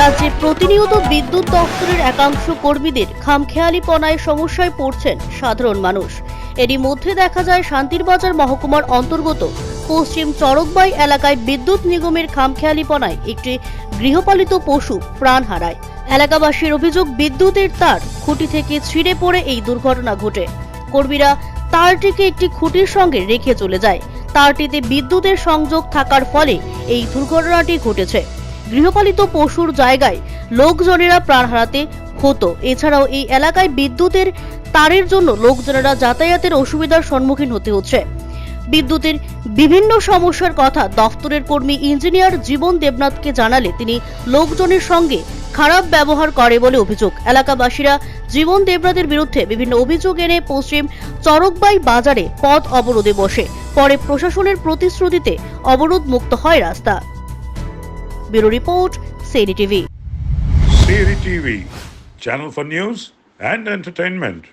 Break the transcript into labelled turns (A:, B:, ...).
A: রাজ্যে প্রতিনিয়ত বিদ্যুৎ দপ্তরের একাংশ কর্মীদের খামখেয়ালিপনায় সমস্যায় পড়ছেন সাধারণ মানুষ। এরই মধ্যে দেখা যায় শান্তিরবাজার মহকুমার অন্তর্গত পশ্চিম চরকবাই এলাকায় বিদ্যুৎ নিগমের খামখেয়ালিপনায় একটি গৃহপালিত পশু প্রাণ হারায়। এলাকাবাসীর অভিযোগ, বিদ্যুতের তার খুঁটি থেকে ছিঁড়ে পড়ে এই দুর্ঘটনা ঘটে। কর্মীরা তারটিকে একটি খুঁটির সঙ্গে রেখে চলে যায়। তারটিতে বিদ্যুতের সংযোগ থাকার ফলে এই দুর্ঘটনাটি ঘটেছে। গৃহপালিত পশুর জায়গায় লোকজনেরা প্রাণ হারাতে হতো এছাড়াও এই এলাকায় বিদ্যুতের তারের জন্য লোকজনেরা যাতায়াতের অসুবিধার সম্মুখীন হতে হচ্ছে। বিদ্যুতের বিভিন্ন সমস্যার কথা দফতরের কর্মী ইঞ্জিনিয়ার জীবন দেবনাথকে জানালে তিনি লোকজনের সঙ্গে খারাপ ব্যবহার করে বলে অভিযোগ। এলাকাবাসীরা জীবন দেবনাথের বিরুদ্ধে বিভিন্ন অভিযোগ এনে পশ্চিম চরকবাই বাজারে পথ অবরোধে বসে। পরে প্রশাসনের প্রতিশ্রুতিতে অবরোধ মুক্ত হয় রাস্তা। Bureau Report,
B: CDTV. CDTV, channel for news and entertainment.